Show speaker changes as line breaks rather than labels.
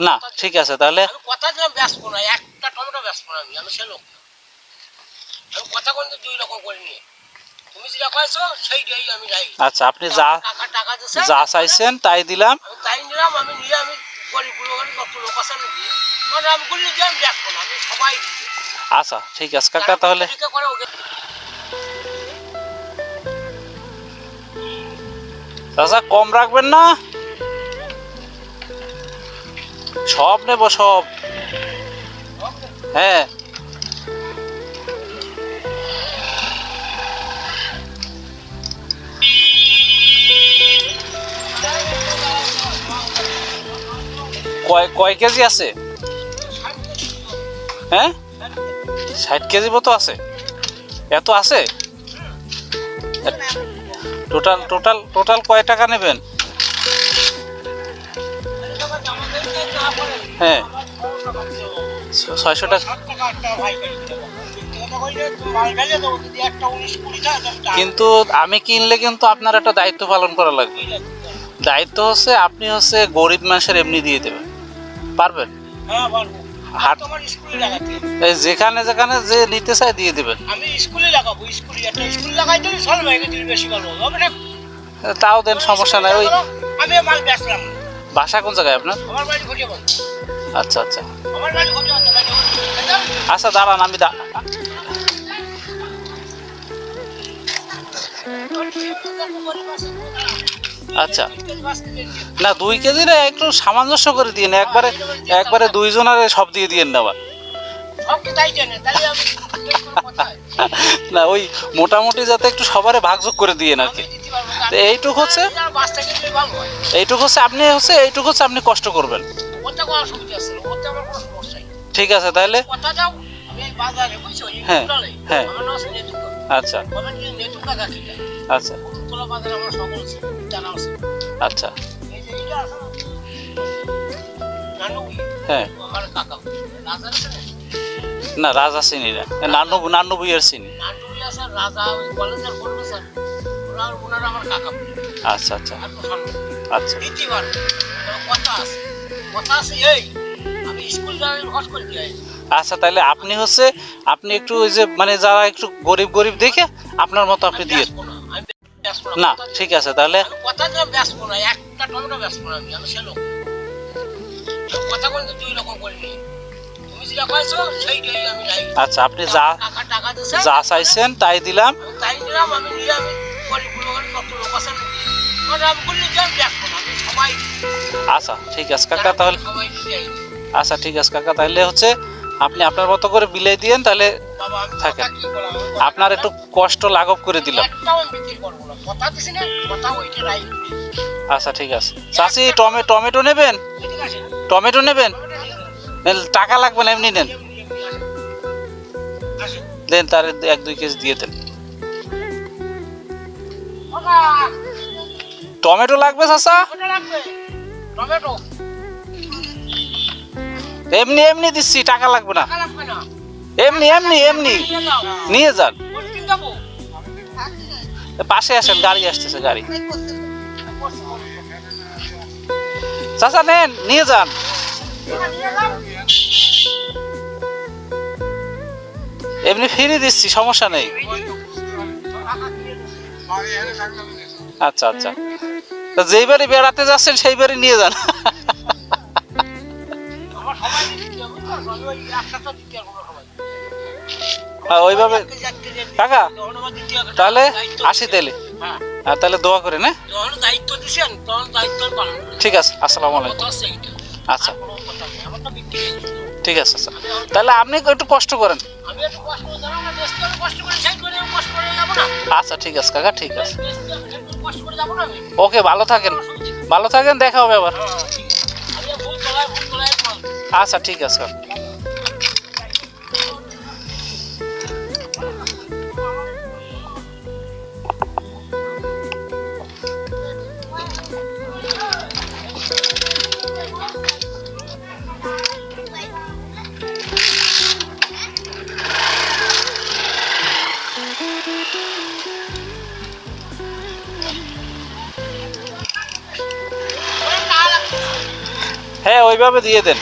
না
না ঠিক আছে তাহলে
আমি কথা দিলাম না একটা টমেটো না আমি আমি সে লোক না। আমি কথা কিন্তু দুই রকম করে নিয়ে। তুমি যেটা কয়েছো সেইটাই আমি যাই
আচ্ছা আপনি যা
টাকা টাকা দিছে
যা চাইছেন তাই দিলাম।
আমি তাই নিলাম আমি নিয়ে আমি গরিবগুলো কত লোক আছে আমি মানে আমি বললি যে আমি না আমি সবাই
আচ্ছা ঠিক আছে কাকা তাহলে
করে ওকে
চাচা কম রাখবেন না? সব নেব সব হ্যাঁ। কয় কয় কেজি আছে? হ্যাঁ? ষাট কেজি মতো আছে। এত আছে? টোটাল টোটাল টোটাল কয় টাকা নেবেন? হ্যাঁ। ছয়শো টাকা। কিন্তু আমি কিনলে কিন্তু আপনার একটা দায়িত্ব পালন করা লাগবে। দায়িত্ব হচ্ছে আপনি হচ্ছে গরিব মানুষের এমনি দিয়ে দেবেন। পারবেন? হাট
লাগাতে
এই যেখানে যেখানে যে নিতে চায় দিয়ে দেবেন।
আমি স্কুলে লাগাবো স্কুলে। একটা স্কুল লাগাই দিলে চলবে একে দিলে বেশি ভালো হবে। হবে না
তাও দেন সমস্যা নাই। ওই
আমি মাল বেচলাম।
বাসা কোন জায়গায় আপনার? আচ্ছা আচ্ছা। আচ্ছা দাঁড়ান আমি আচ্ছা। না দুই কেজি না একটু সামঞ্জস্য করে দিয়ে না একবারে একবারে দুইজনের সব দিয়ে দিয়ে
কি আমি কোথায়?
না ওই মোটামুটি যাতে একটু সবারে ভাগযোগ করে দিয়ে আর এইটুক হচ্ছে? এইটুক হচ্ছে আপনি হচ্ছে এইটুক হচ্ছে আপনি কষ্ট করবেন। ঠিক আছে তাহলে? হ্যাঁ, হ্যাঁ। আচ্ছা। আচ্ছা। আচ্ছা। হ্যাঁ।
না
রাজা চিনি না। নান্নু নান্নু বুইয়ের চিনি।
রাজা ওনারা আমার কাকা।
আচ্ছা আচ্ছা। আচ্ছা।
কথা আছে। কথা আছে এই আমি স্কুল হস করে দিয়ে
আচ্ছা তাহলে আপনি হচ্ছে আপনি একটু ওই যে মানে যারা একটু গরিব গরিব দেখে আপনার মতো আপনি দিয়ে
না,
ঠিক আছে তাহলে
কথা দিলাম না একটা টমেটো না আমি আমি সে লোক। কথা কিন্তু দুই রকম করে নিয়ে তুমি যেটা কয়েছো সেইটাই আমি যাই
আচ্ছা আপনি যা যা চাইছেন তাই দিলাম।
তাই নিলাম আমি নিয়ে আমি
আচ্ছা ঠিক আছে, কাকা, তাহলে। আচ্ছা ঠিক আছে, কাকা, তাহলে হচ্ছে আপনি আপনার মতো করে বিলাই দিয়েন, তাহলে থাকেন। আপনার একটু কষ্ট লাঘব করে দিলাম। আচ্ছা ঠিক আছে চাষি টমে টমেটো নেবেন টমেটো নেবেন টাকা লাগবে না, এমনি নেন। দেন, তার এক দুই কেজি দিয়ে দেন টমেটো লাগবে?
টমেটো
এমনি এমনি দিচ্ছি টাকা লাগবে না। এমনি এমনি এমনি।
নিয়ে
যান। পাশে আসেন গাড়ি আসতেছে গাড়ি। চাচা নেন নিয়ে যান। এমনি ফিরে দিচ্ছি সমস্যা নেই। আচ্ছা আচ্ছা তা যেই বাড়ি বেড়াতে যাচ্ছেন সেই বাড়ি নিয়ে যান
না
ওইভাবে। কাকা তাহলে আসি তাহলে
হ্যাঁ।
আর তাহলে দোয়া করে না
পালন করুন।
ঠিক আছে আসসালামু আলাইকুম। আচ্ছা
হয়ে।
ঠিক আছে আচ্ছা তাহলে আপনি একটু কষ্ট করেন
না, না।
আচ্ছা ঠিক আছে কাকা ঠিক আছে ওকে ভালো থাকেন। ভালো থাকেন দেখা হবে আবার। আচ্ছা ঠিক আছে হ্যাঁ ওইভাবে দিয়ে দেন।